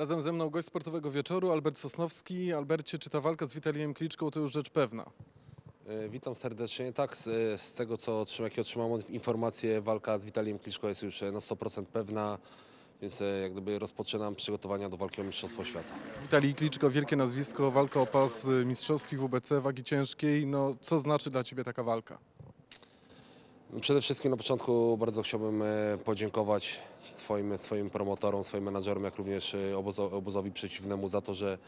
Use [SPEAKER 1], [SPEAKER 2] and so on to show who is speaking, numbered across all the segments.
[SPEAKER 1] Razem ze mną gość sportowego wieczoru, Albert Sosnowski. Albercie, czy ta walka z Witalijem Kliczką to już rzecz pewna?
[SPEAKER 2] E, Witam serdecznie. Tak, z, z tego co otrzymam, jakie otrzymałem informacje, walka z Witalijem Kliczko jest już e, na 100% pewna, więc e, jak gdyby rozpoczynam przygotowania do walki o Mistrzostwo Świata.
[SPEAKER 1] Witalij Kliczko, wielkie nazwisko, walka o pas mistrzowski WBC, wagi ciężkiej. No, co znaczy dla Ciebie taka walka?
[SPEAKER 2] No, Przede wszystkim na początku bardzo chciałbym podziękować swoim, swoim promotorom, swoim menadżerom, jak również e, obozo, obozowi przeciwnemu za to, że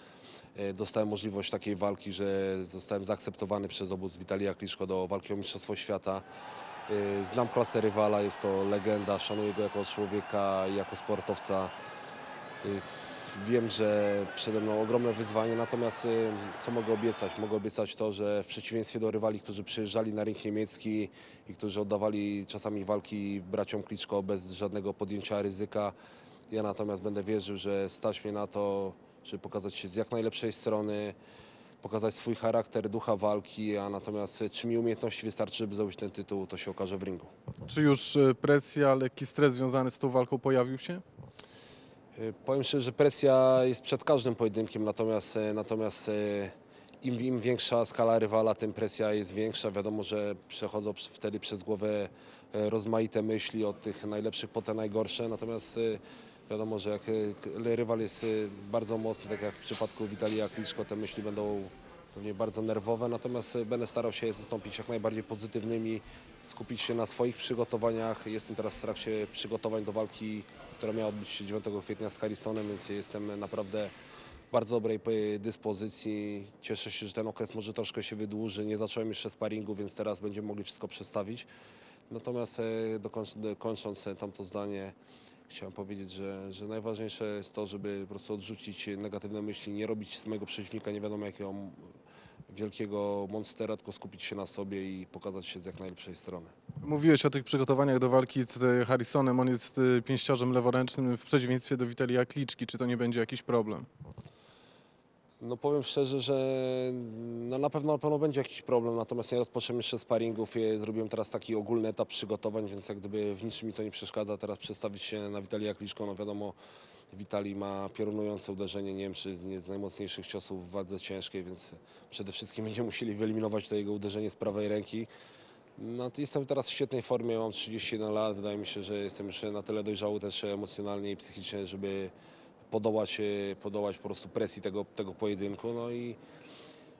[SPEAKER 2] e, dostałem możliwość takiej walki, że zostałem zaakceptowany przez obóz Witalija Kliczko do walki o Mistrzostwo Świata. E, Znam klasę rywala, jest to legenda, szanuję go jako człowieka jako sportowca. Wiem, że przede mną ogromne wyzwanie, natomiast y, co mogę obiecać? Mogę obiecać to, że w przeciwieństwie do rywali, którzy przyjeżdżali na ring niemiecki i którzy oddawali czasami walki braciom Kliczko bez żadnego podjęcia ryzyka, ja natomiast będę wierzył, że stać mnie na to, żeby pokazać się z jak najlepszej strony, pokazać swój charakter, ducha walki, a natomiast y, czy mi umiejętności wystarczy, żeby zdobyć ten tytuł, to się okaże w ringu.
[SPEAKER 1] Czy już y, presja, lekki stres związany z tą walką pojawił się?
[SPEAKER 2] Y, Powiem szczerze, że presja jest przed każdym pojedynkiem, natomiast, e, natomiast e, im, im większa skala rywala, tym presja jest większa. Wiadomo, że przechodzą wtedy przez głowę rozmaite myśli od tych najlepszych po te najgorsze, natomiast wiadomo, że jak rywal jest bardzo mocny, tak jak w przypadku Witalija Kliczko, te myśli będą pewnie bardzo nerwowe, natomiast będę starał się zastąpić jak najbardziej pozytywnymi, skupić się na swoich przygotowaniach. Jestem teraz w trakcie przygotowań do walki, która miała odbyć się 9 kwietnia z Harrisonem, więc jestem naprawdę w bardzo dobrej dyspozycji. Cieszę się, że ten okres może troszkę się wydłuży. Nie zacząłem jeszcze sparingu, więc teraz będziemy mogli wszystko przestawić. Natomiast e, kończąc e, tamto zdanie, chciałem powiedzieć, że, że najważniejsze jest to, żeby po prostu odrzucić negatywne myśli, nie robić z mojego przeciwnika nie wiadomo jakiego wielkiego monstera, tylko skupić się na sobie i pokazać się z jak najlepszej strony.
[SPEAKER 1] Mówiłeś o tych przygotowaniach do walki z y, Harrisonem. On jest y, pięściarzem leworęcznym w przeciwieństwie do Witalija Kliczki. Czy to nie będzie jakiś problem?
[SPEAKER 2] No powiem szczerze, że no na pewno na pewno będzie jakiś problem, natomiast nie rozpocząłem jeszcze sparingów. Ja zrobiłem teraz taki ogólny etap przygotowań, więc jak gdyby w niczym mi to nie przeszkadza teraz przestawić się na Witalija Kliczko. No wiadomo, Witali ma piorunujące uderzenie, nie wiem czy nie z najmocniejszych ciosów w wadze ciężkiej, więc przede wszystkim będziemy musieli wyeliminować to jego uderzenie z prawej ręki. No jestem teraz w świetnej formie, mam 31 lat, wydaje mi się, że jestem już na tyle dojrzały też emocjonalnie i psychicznie, żeby podołać, podołać po prostu presji tego, tego pojedynku. No i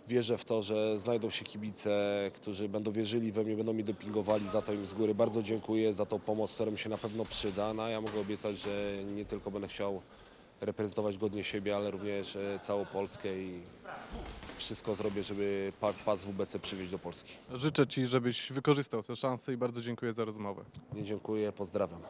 [SPEAKER 2] wierzę w to, że znajdą się kibice, którzy będą wierzyli we mnie, będą mi dopingowali. Za to im z góry bardzo dziękuję, za tą pomoc, która mi się na pewno przyda. No a ja mogę obiecać, że nie tylko będę chciał reprezentować godnie siebie, ale również e, całą Polskę i wszystko zrobię, żeby pa- pas WBC przywieźć do Polski.
[SPEAKER 1] Życzę Ci, żebyś wykorzystał tę szansę i bardzo dziękuję za rozmowę.
[SPEAKER 2] Nie dziękuję, pozdrawiam.